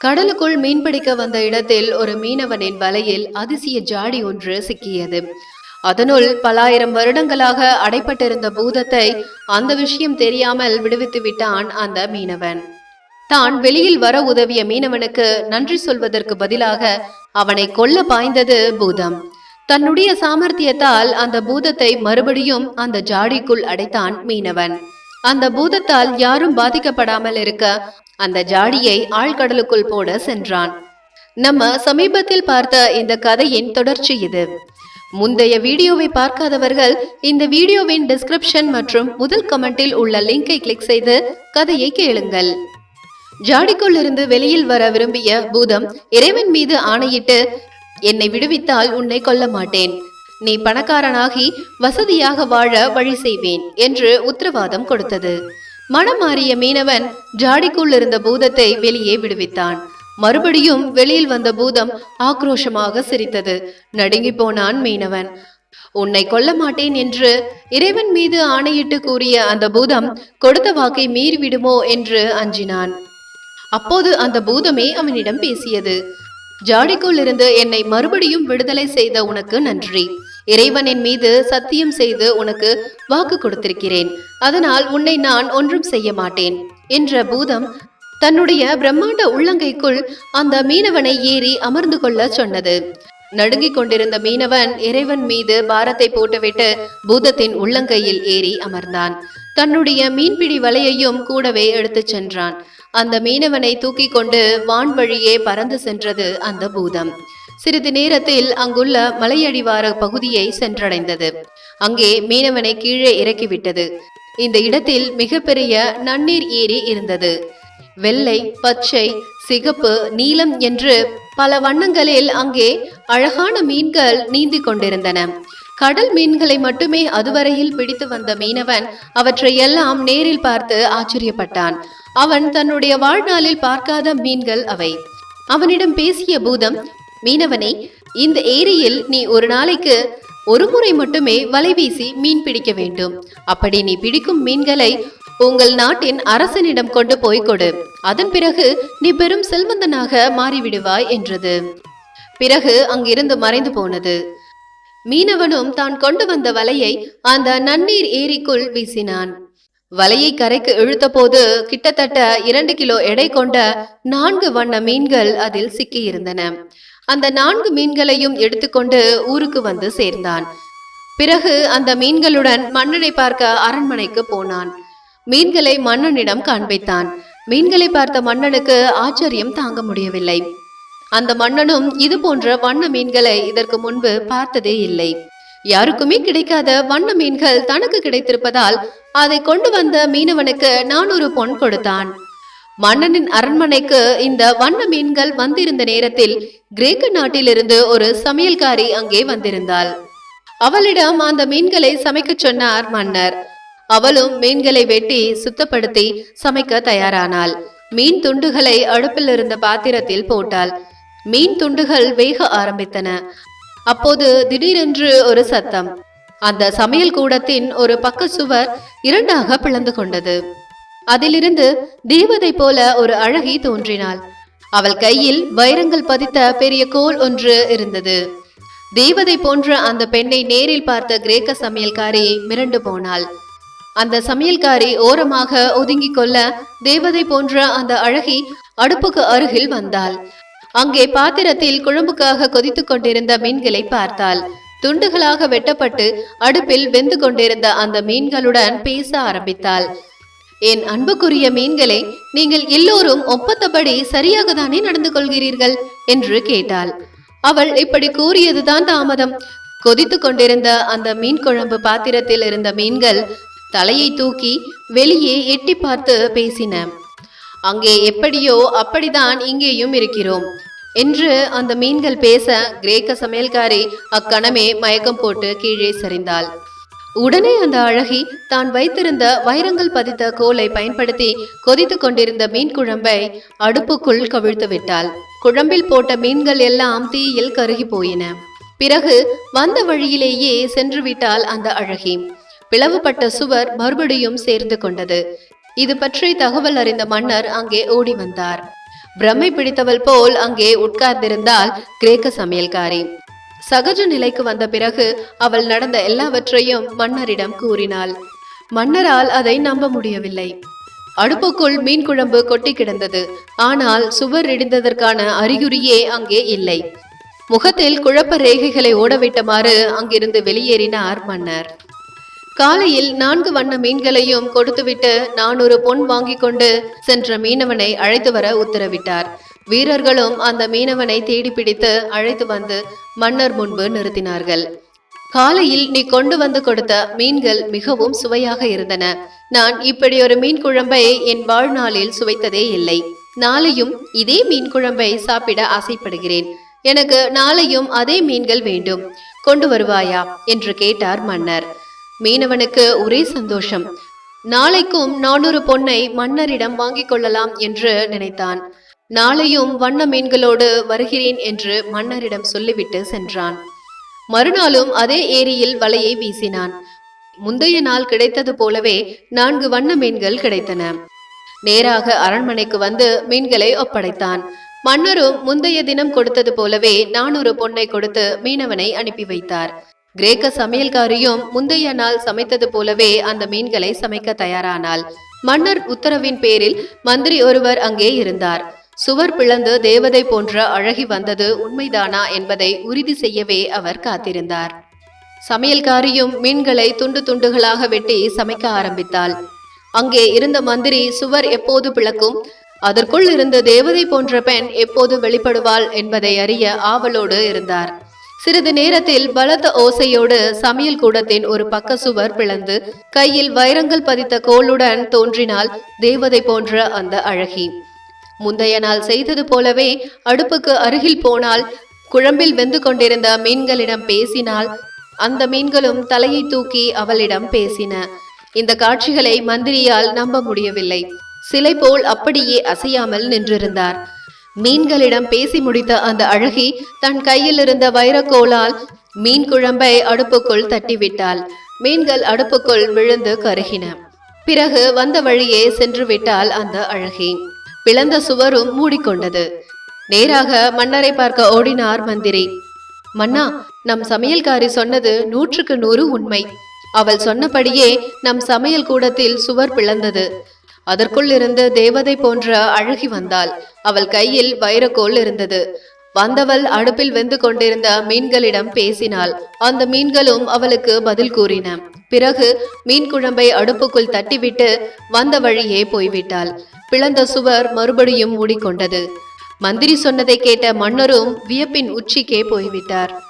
கடலுக்குள் மீன்பிடிக்க வந்த இடத்தில் ஒரு மீனவனின் வலையில் அதிசய ஜாடி ஒன்று சிக்கியது. அதனுள் பலாயிரம் வருடங்களாக அடைப்பட்டிருந்த பூதத்தை அந்த விஷயம் தெரியாமல் விடுவித்து விட்டான் அந்த மீனவன். தான் வெளியில் வர உதவிய மீனவனுக்கு நன்றி சொல்வதற்கு பதிலாக அவனை கொல்ல பாய்ந்தது பூதம். தன்னுடைய சாமர்த்தியத்தால் அந்த பூதத்தை மறுபடியும் அந்த ஜாடிக்குள் அடைத்தான் மீனவன். அந்த பூதத்தால் யாரும் பாதிக்கப்படாமல் இருக்க அந்த ஜாடியை ஆழ்கடலுக்குள் போட சென்றான். நம்ம சமீபத்தில் பார்த்த இந்த கதையின் தொடர்ச்சி இது. முந்தைய வீடியோவை பார்க்காதவர்கள் இந்த வீடியோவின் டிஸ்கிரிப்ஷன் மற்றும் முதல் கமெண்டில் உள்ள லிங்கை கிளிக் செய்து கதையை கேளுங்கள். ஜாடிக்குள்ளிருந்து வெளியில் வர விரும்பிய பூதம் இறைவன் மீது ஆணையிட்டு என்னை விடுவித்தால் உன்னை கொல்ல மாட்டேன். நீ பணக்காரனாகி வசதியாக வாழ வழி செய்வேன் என்று உத்தரவாதம் கொடுத்தது. மனம் மாறிய மீனவன் ஜாடிக்குள் இருந்த பூதத்தை வெளியே விடுவித்தான். மறுபடியும் வெளியில் வந்த பூதம் ஆக்ரோஷமாக சிரித்தது. நடுங்கி போனான் மீனவன். உன்னை கொல்ல மாட்டேன் என்று இறைவன் மீது ஆணையிட்டு கூறிய அந்த பூதம் கொடுத்த வாக்கை மீறிவிடுமோ என்று அஞ்சினான். அப்போது அந்த பூதமே அவனிடம் பேசியது. ஜாடிக்குள் இருந்து என்னை மறுபடியும் விடுதலை செய்த உனக்கு நன்றி. இறைவனின் மீது சத்தியம் செய்து உனக்கு வாக்கு கொடுத்திருக்கிறேன். அதனால் உன்னை நான் ஒன்றும் செய்ய மாட்டேன் என்ற பூதம் தன்னுடைய பிரம்மாண்ட உள்ளங்கைக்குள் அந்த மீனவனை ஏறி அமர்ந்து கொள்ள சொன்னது. நடுங்கிக் கொண்டிருந்த மீனவன் இறைவன் மீது பாரத்தை போட்டுவிட்டு பூதத்தின் உள்ளங்கையில் ஏறி அமர்ந்தான். தன்னுடைய மீன்பிடி வலையையும் கூடவே எடுத்துச் சென்றான். அந்த மீனவனை தூக்கி கொண்டு வான் வழியே பறந்து சென்றது அந்த பூதம். சிறிது நேரத்தில் அங்குள்ள மலையடிவார பகுதியை சென்றடைந்தது. அங்கே மீனவனை கீழே இறக்கிவிட்டது. இந்த இடத்தில் மிகப்பெரிய நன்னீர் ஏரி இருந்தது. வெள்ளை பச்சை சிகப்பு நீலம் என்று பல வண்ணங்களில் அங்கே அழகான மீன்கள் நீந்தி கொண்டிருந்தன. கடல் மீன்களை மட்டுமே அதுவரையில் பிடித்து வந்த மீனவன் அவற்றை எல்லாம் நேரில் பார்த்து ஆச்சரியப்பட்டான். அவன் தன்னுடைய வாழ்நாளில் பார்க்காத மீன்கள் அவை. அவனிடம் பேசிய பூதம் மீனவனே இந்த ஏரியில் நீ ஒரு நாளைக்கு ஒரு முறை மட்டுமே வலை வீசி மீன் பிடிக்க வேண்டும். அப்படி நீ பிடிக்கும் மீன்களை உங்கள் நாட்டின் அரசனிடம் கொண்டு போய் கொடு. அதன் பிறகு நீ பெரும் செல்வந்தனாக மாறிவிடுவாய் என்றது. பிறகு அங்கிருந்து மறைந்து போனது. மீனவனும் தான் கொண்டு வந்த வலையை அந்த நன்னீர் ஏரிக்குள் வீசினான். வலையை கரைக்கு இழுத்த போது கிட்டத்தட்ட இரண்டு கிலோ எடை கொண்ட நான்கு வண்ண மீன்கள் அதில் சிக்கியிருந்தன. அந்த நான்கு மீன்களையும் எடுத்துக்கொண்டு ஊருக்கு வந்து சேர்ந்தான். பிறகு அந்த மீன்களுடன் மன்னனை பார்க்க அரண்மனைக்கு போனான். மீன்களை மன்னனிடம் காண்பித்தான். மீன்களை பார்த்த மன்னனுக்கு ஆச்சரியம் தாங்க முடியவில்லை. அந்த மன்னனும் இது போன்ற வண்ண மீன்களை இதற்கு முன்பு பார்த்ததே இல்லை. யாருக்குமே கிடைக்காத வண்ண மீன்கள் தனக்கு கிடைத்திருப்பதால் அதை கொண்டு வந்த மீனவனுக்கு நானூறு பொன் கொடுத்தான். மன்னனின் அரண்மனைக்கு இந்த வண்ண மீன்கள் வந்திருந்த நேரத்தில் கிரேக்க நாட்டிலிருந்து ஒரு சமையல்காரி அங்கே வந்திருந்தாள். அவளிடம் அந்த மீன்களை சமைக்கச் சொன்னார் மன்னர். அவளும் மீன்களை வெட்டி சுத்தப்படுத்தி சமைக்க தயாரானாள். மீன் துண்டுகளை அடுப்பில் இருந்த பாத்திரத்தில் போட்டாள். மீன் துண்டுகள் வேக ஆரம்பித்தன. அப்போது திடீரென்று ஒரு சத்தம். அந்த சமையல் கூடத்தின் ஒரு பக்க சுவர் இரண்டாக பிளந்து கொண்டது. அதிலிருந்து தேவதை போல ஒரு அழகி தோன்றினாள். அவள் கையில் வைரங்கள் பதித்த பெரிய கோல் ஒன்று இருந்தது. தேவதை போன்ற அந்த பெண்ணை நேரில் பார்த்த கிரேக்க சமையல்காரி மிரண்டு போனாள். அந்த சமையல்காரி ஓரமாக ஒதுங்கிக் கொள்ள தேவதை போன்ற அந்த அழகி அடுப்புக்கு அருகில் வந்தாள். அங்கே பாத்திரத்தில் குழம்புக்காக கொதித்துக் கொண்டிருந்த மீன்களை பார்த்தாள். துண்டுகளாக வெட்டப்பட்டு அடுப்பில் வெந்து கொண்டிருந்த அந்த மீன்களுடன் பேச ஆரம்பித்தாள். என் அன்புக்குரிய மீன்களே நீங்கள் எல்லோரும் ஒப்பத்தபடி சரியாக தானே நடந்து கொள்கிறீர்கள்? என்று கேட்டாள். அவள் இப்படி கூறியதுதான் தாமதம். கொதித்து கொண்டிருந்த அந்த மீன் குழம்பு பாத்திரத்தில் இருந்த மீன்கள் தலையை தூக்கி வெளியே எட்டி பார்த்து பேசின. அங்கே எப்படியோ அப்படிதான் இங்கேயும் இருக்கிறோம் என்று அந்த மீன்கள் பேச கிரேக்க சமையல்காரி அக்கணமே மயக்கம் போட்டு கீழே சரிந்தாள். உடனே அந்த அழகி தான் வைத்திருந்த வைரங்கள் பதித்த கோலை பயன்படுத்தி கொதித்துக் கொண்டிருந்த மீன் குழம்பை அடுப்புக்குள் கவிழ்த்து விட்டாள். குழம்பில் போட்ட மீன்கள் எல்லாம் தீயில் கருகி போயின. பிறகு வந்த வழியிலேயே சென்று விட்டாள் அந்த அழகி. பிளவுபட்ட சுவர் மறுபடியும் சேர்ந்து கொண்டது. இது பற்றி தகவல் அறிந்த மன்னர் அங்கே ஓடி வந்தார். பிரம்மை பிடித்தவள் போல் அங்கே உட்கார்ந்திருந்தாள் கிரேக்க சமையல்காரி. சகஜ நிலைக்கு வந்த பிறகு அவள் நடந்த எல்லாவற்றையும் மன்னரிடம் கூறினாள். மன்னரால் அதை நம்ப முடியவில்லை. அடுப்புக்குள் மீன் குழம்பு கொட்டி கிடந்தது. ஆனால் சுவர் இடிந்ததற்கான அறிகுறியே அங்கே இல்லை. முகத்தில் குழப்ப ரேகைகளை ஓடவிட்டமாறு அங்கிருந்து வெளியேறினார் மன்னர். காலையில் நான்கு வண்ண மீன்களையும் கொடுத்துவிட்டு நானூறு பொன் வாங்கி கொண்டு சென்ற மீனவனை அழைத்து வர உத்தரவிட்டார். வீரர்களும் அந்த மீனவனை தேடி பிடித்து அழைத்து வந்து மன்னர் முன்பு நிறுத்தினார்கள். காலையில் நீ கொண்டு வந்து கொடுத்த மீன்கள் மிகவும் சுவையாக இருந்தன. நான் இப்படி ஒரு மீன் குழம்பை என் வாழ்நாளில் சுவைத்ததே இல்லை. நாளையும் இதே மீன் குழம்பை சாப்பிட ஆசைப்படுகிறேன். எனக்கு நாளையும் அதே மீன்கள் வேண்டும். கொண்டு வருவாயா? என்று கேட்டார் மன்னர். மீனவனுக்கு ஒரே சந்தோஷம். நாளைக்கும் நானூறு பொன்னை மன்னரிடம் வாங்கிக் கொள்ளலாம் என்று நினைத்தான். நாளையும் வண்ண மீன்களோடு வருகிறேன் என்று மன்னரிடம் சொல்லிவிட்டு சென்றான். மறுநாளும் அதே ஏரியில் வலையை வீசினான். முந்தைய நாள் கிடைத்தது போலவே நான்கு வண்ண மீன்கள் கிடைத்தன. நேராக அரண்மனைக்கு வந்து மீன்களை ஒப்படைத்தான். மன்னரும் முந்தைய தினம் கொடுத்தது போலவே நானூறு பொன்னை கொடுத்து மீனவனை அனுப்பி வைத்தார். கிரேக்க சமையல்காரியும் முந்தைய நாள் சமைத்தது போலவே அந்த மீன்களை சமைக்க தயாரானாள். மன்னர் உத்தரவின் பேரில் மந்திரி ஒருவர் அங்கே இருந்தார். சுவர் பிளந்து தேவதை போன்ற அழகி வந்தது உண்மைதானா என்பதை உறுதி செய்யவே அவர் காத்திருந்தார். சமையல்காரியும் மீன்களை துண்டு துண்டுகளாக வெட்டி சமைக்க ஆரம்பித்தாள். அங்கே இருந்த மந்திரி சுவர் எப்போது பிளக்கும்? அதற்குள் இருந்த தேவதை போன்ற பெண் எப்போது வெளிப்படுவாள் என்பதை அறிய ஆவலோடு இருந்தார். சிறிது நேரத்தில் பலத்த ஓசையோடு சமையல் கூடத்தின் ஒரு பக்க சுவர் பிளந்து கையில் வைரங்கள் பதித்த கோளுடன் தோன்றினாள் தேவதை போன்ற அந்த அழகி. முந்தைய நாள் செய்தது போலவே அடுப்புக்கு அருகில் போனால் குழம்பில் வெந்து கொண்டிருந்த மீன்களிடம் பேசினால் அந்த மீன்களும் தலையை தூக்கி அவளிடம் பேசின. இந்த காட்சிகளை மந்திரியால் நம்ப முடியவில்லை. சிலை போல் அப்படியே அசையாமல் நின்றிருந்தார். மீன்களிடம் பேசி முடித்த அந்த அழகி தன் கையில் இருந்த வைரக்கோலால் மீன் குழம்பை அடுப்புக்குள் தட்டிவிட்டாள். மீன்கள் அடுப்புக்குள் விழுந்து கருகின. பிறகு வந்த வழியே சென்று விட்டாள் அந்த அழகி. பிளந்த சுவரும் மூடிக்கொண்டது. நேராக மன்னரை பார்க்க ஓடினார் மந்திரி. மன்னா நம் சமையல்காரி சொன்னது நூற்றுக்கு நூறு உண்மை. அவள் சொன்னபடியே நம் சமையல் கூடத்தில் சுவர் பிளந்தது. அதற்குள் இருந்து தேவதை போன்ற அழகி வந்தாள். அவள் கையில் வைரக்கோல் இருந்தது. வந்தவள் அடுப்பில் வெந்து கொண்டிருந்த மீன்களிடம் பேசினாள். அந்த மீன்களும் அவளுக்கு பதில் கூறின. பிறகு மீன் குழம்பை அடுப்புக்குள் தட்டிவிட்டு வந்த வழியே போய்விட்டாள். பிளந்த சுவர் மறுபடியும் மூடிக்கொண்டது. மந்திரி சொன்னதை கேட்ட மன்னரும் வியப்பின் உச்சிக்கே போய்விட்டார்.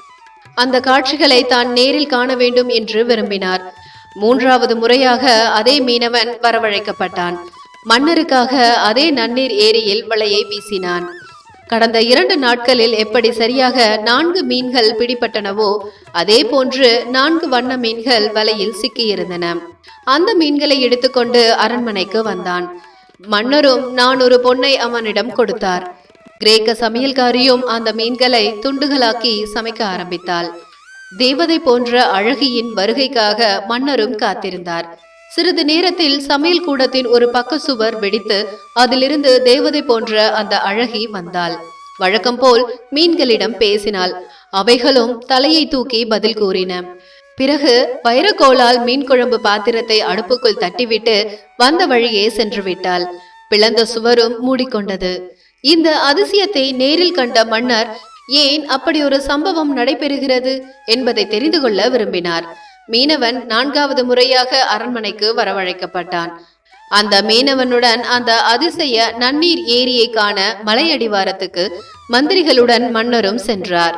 அந்த காட்சிகளை தான் நேரில் காண வேண்டும் என்று விரும்பினார். மூன்றாவது முறையாக அதே மீனவன் வரவழைக்கப்பட்டான். மன்னருக்காக அதே நன்னீர் ஏரியில் வலையை வீசினான். கடந்த இரண்டு நாட்களில் எப்படி சரியாக நான்கு மீன்கள் பிடிபட்டனவோ அதே போன்று நான்கு வண்ண மீன்கள் வலையில் சிக்கியிருந்தன. அந்த மீன்களை எடுத்துக்கொண்டு அரண்மனைக்கு வந்தான். மன்னரும் நான் ஒரு பொண்ணை அவனிடம் கொடுத்தார். கிரேக்க சமையல்காரியும் அந்த மீன்களை துண்டுகளாக்கி சமைக்க ஆரம்பித்தாள். தேவதை போன்ற அழகியின் வருகைக்காக மன்னரும் காத்திருந்தார். சிறிது நேரத்தில் சமையல் கூடத்தின் ஒரு பக்க சுவர் வெடித்து அதிலிருந்து தேவதை போன்ற அந்த அழகி வந்தாள். வழக்கம் போல் மீன்களிடம் பேசினாள். அவைகளும் தலையை தூக்கி பதில் கூறின. பிறகு வைரக்கோளால் மீன் குழம்பு பாத்திரத்தை அடுப்புக்குள் தட்டிவிட்டு வந்த வழியே சென்று விட்டாள். பிளந்த சுவரும் மூடிக்கொண்டது. இந்த அதிசயத்தை நேரில் கண்ட மன்னர் ஏன் அப்படி ஒரு சம்பவம் நடைபெறுகிறது? என்பதை தெரிந்து கொள்ள விரும்பினார். மீனவன் நான்காவது முறையாக அரண்மனைக்கு வரவழைக்கப்பட்டான். அந்த மீனவனுடன் அந்த அதிசய நன்னீர் ஏரியை காண மலையடிவாரத்துக்கு மந்திரிகளுடன் மன்னரும் சென்றார்.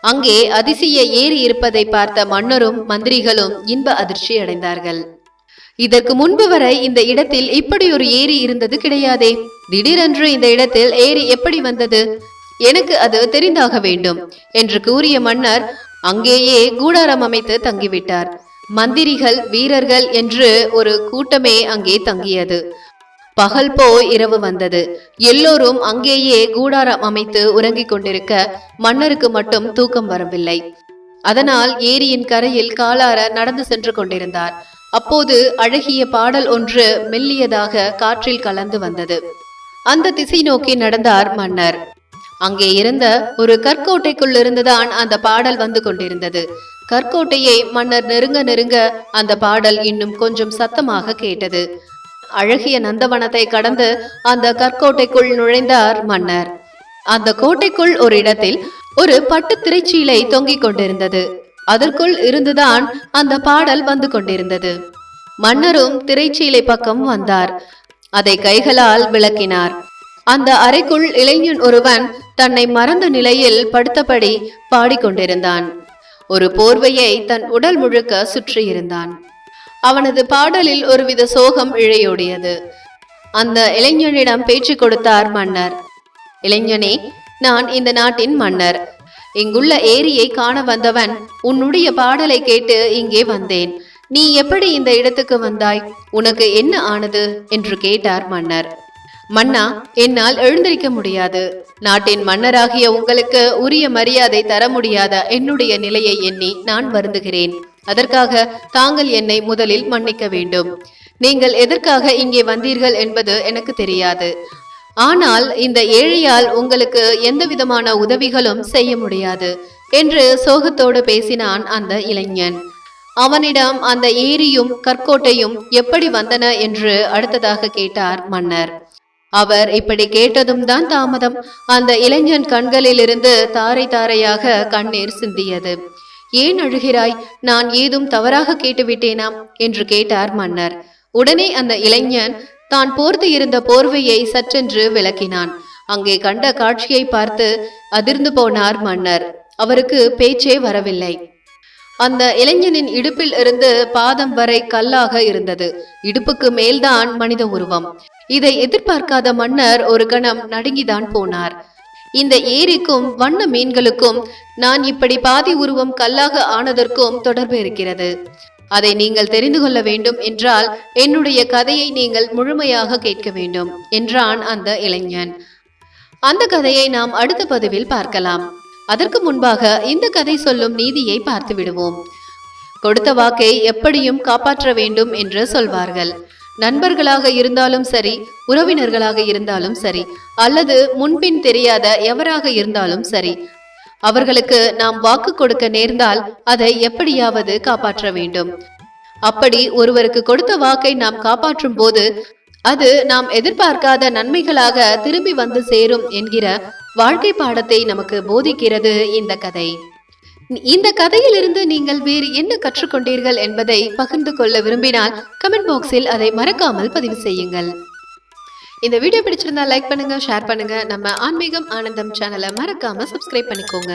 அங்கே அதிசய ஏரி இருப்பதை பார்த்த மன்னரும் மந்திரிகளும் இன்ப அதிர்ச்சி அடைந்தார்கள். இதற்கு முன்பு வரை இந்த இடத்தில் இப்படி ஒரு ஏரி இருந்தது கிடையாதே. திடீரென்று இந்த இடத்தில் ஏரி எப்படி வந்தது? எனக்கு அது தெரிந்தாக வேண்டும் என்று கூறிய மன்னர் அங்கேயே கூடாரம் அமைத்து தங்கிவிட்டார். மந்திரிகள் வீரர்கள் என்று ஒரு கூட்டமே அங்கே தங்கியது. பகல் போ இரவு வந்தது. எல்லோரும் அங்கேயே கூடாரம் அமைத்து உறங்கிக் கொண்டிருக்க மன்னருக்கு மட்டும் தூக்கம் வரவில்லை. அதனால் ஏரியின் கரையில் காலார நடந்து சென்று கொண்டிருந்தார். அப்போது அழகிய பாடல் ஒன்று மெல்லியதாக காற்றில் கலந்து வந்தது. அந்த திசை நோக்கி நடந்தார் மன்னர். அங்கே இருந்த ஒரு கற்கோட்டைக்குள்ளிருந்துதான் அந்த பாடல் வந்து கொண்டிருந்தது. கற்கோட்டையை மன்னர் நெருங்க நெருங்க அந்த பாடல் இன்னும் கொஞ்சம் சத்தமாக கேட்டது. அழகிய நந்தவனத்தை கடந்து அந்த கற்கோட்டைக்குள் நுழைந்தார் மன்னர். அந்த கோட்டைக்குள் ஒரு இடத்தில் ஒரு பட்டு திரைச்சீலை தொங்கிக் கொண்டிருந்தது. அதற்குள் இருந்துதான் அந்த பாடல் வந்து கொண்டிருந்தது. மன்னரும் திரைச்சீலை பக்கம் வந்தார். அதை கைகளால் விளக்கினார். அந்த அறைக்குள் இளைஞன் ஒருவன் தன்னை மறந்த நிலையில் படுத்தபடி பாடிக்கொண்டிருந்தான். ஒரு போர்வையை தன் உடல் முழுக்க சுற்றியிருந்தான். அவனது பாடலில் ஒருவித சோகம் இழையோடியது. அந்த இளைஞனிடம் பேச்சு கொடுத்தார் மன்னர். இளைஞனே நான் இந்த நாட்டின் மன்னர். இங்குள்ள ஏரியை காண வந்தவன் உன்னுடைய பாடலை கேட்டு இங்கே வந்தேன். நீ எப்படி இந்த இடத்துக்கு வந்தாய்? உனக்கு என்ன ஆனது? என்று கேட்டார் மன்னர். மன்னா என்னால் எழுந்திருக்க முடியாது. நாட்டின் மன்னராகிய உங்களுக்கு உரிய மரியாதை தர முடியாத என்னுடைய நிலையை எண்ணி நான் வருந்துகிறேன். அதற்காக தாங்கள் என்னை முதலில் மன்னிக்க வேண்டும். நீங்கள் எதற்காக இங்கே வந்தீர்கள் என்பது எனக்கு தெரியாது. ஆனால் இந்த ஏழையால் உங்களுக்கு எந்த விதமான உதவிகளும் செய்ய முடியாது என்று சோகத்தோடு பேசினான் அந்த இளைஞன். அவனிடம் அந்த ஏரியும் கற்கோட்டையும் எப்படி வந்தன என்று அடுத்ததாக கேட்டார் மன்னர். அவர் இப்படி கேட்டதும் தான் தாமதம். அந்த இளைஞன் கண்களிலிருந்து தாரை தாரையாக கண்ணீர் சிந்தியது. ஏன் அழுகிறாய்? நான் ஏதும் தவறாக கேட்டுவிட்டேனாம் என்று கேட்டார் மன்னர். உடனே அந்த இளைஞன் தான் போர்த்து இருந்த போர்வையை சற்றென்று விளக்கினான். அங்கே கண்ட காட்சியை பார்த்து அதிர்ந்து போனார் மன்னர். அவருக்கு பேச்சே வரவில்லை. அந்த இளைஞனின் இடுப்பில் இருந்து பாதம் வரை கல்லாக இருந்தது. இடுப்புக்கு மேல்தான் மனித உருவம். இதை எதிர்பார்க்காத மன்னர் ஒரு கணம் நடுங்கிதான் போனார். இந்த ஏரிக்கும் வண்ண மீன்களுக்கும் நான் இப்படி பாதி உருவம் கல்லாக ஆனதற்கும் தொடர்பு இருக்கிறது. அதை நீங்கள் தெரிந்து கொள்ள வேண்டும் என்றால் என்னுடைய கதையை நீங்கள் முழுமையாக கேட்க வேண்டும் என்றான் அந்த இளைஞன். அந்த கதையை நாம் அடுத்த பதிவில் பார்க்கலாம். அதற்கு முன்பாக இந்த கதை சொல்லும் நீதியை பார்த்து விடுவோம் கொடுத்த வாக்கை எப்படியும் காப்பாற்ற வேண்டும் என்று சொல்வார்கள். நண்பர்களாக இருந்தாலும் சரி உறவினர்களாக இருந்தாலும் சரி அல்லது முன்பின் தெரியாத எவராக இருந்தாலும் சரி அவர்களுக்கு நாம் வாக்கு கொடுக்க நேர்ந்தால் அதை எப்படியாவது காப்பாற்ற வேண்டும். அப்படி ஒருவருக்கு கொடுத்த வாக்கை நாம் காப்பாற்றும் போது அது நாம் எதிர்பார்க்காத நன்மைகளாக திரும்பி வந்து சேரும் என்கிற வாழ்க்கை பாடத்தை நமக்கு போதிக்கிறது இந்த கதை. இந்த கதையிலிருந்து நீங்கள் வேறு என்ன கற்றுக்கொண்டீர்கள் என்பதை பகிர்ந்து கொள்ள விரும்பினால் கமெண்ட் பாக்ஸில் அதை மறக்காமல் பதிவு செய்யுங்கள். இந்த வீடியோ பிடிச்சிருந்தா லைக் பண்ணுங்க ஷேர் பண்ணுங்க. நம்ம ஆன்மீகம் ஆனந்தம் சேனலை மறக்காம சப்ஸ்கிரைப் பண்ணிக்கோங்க.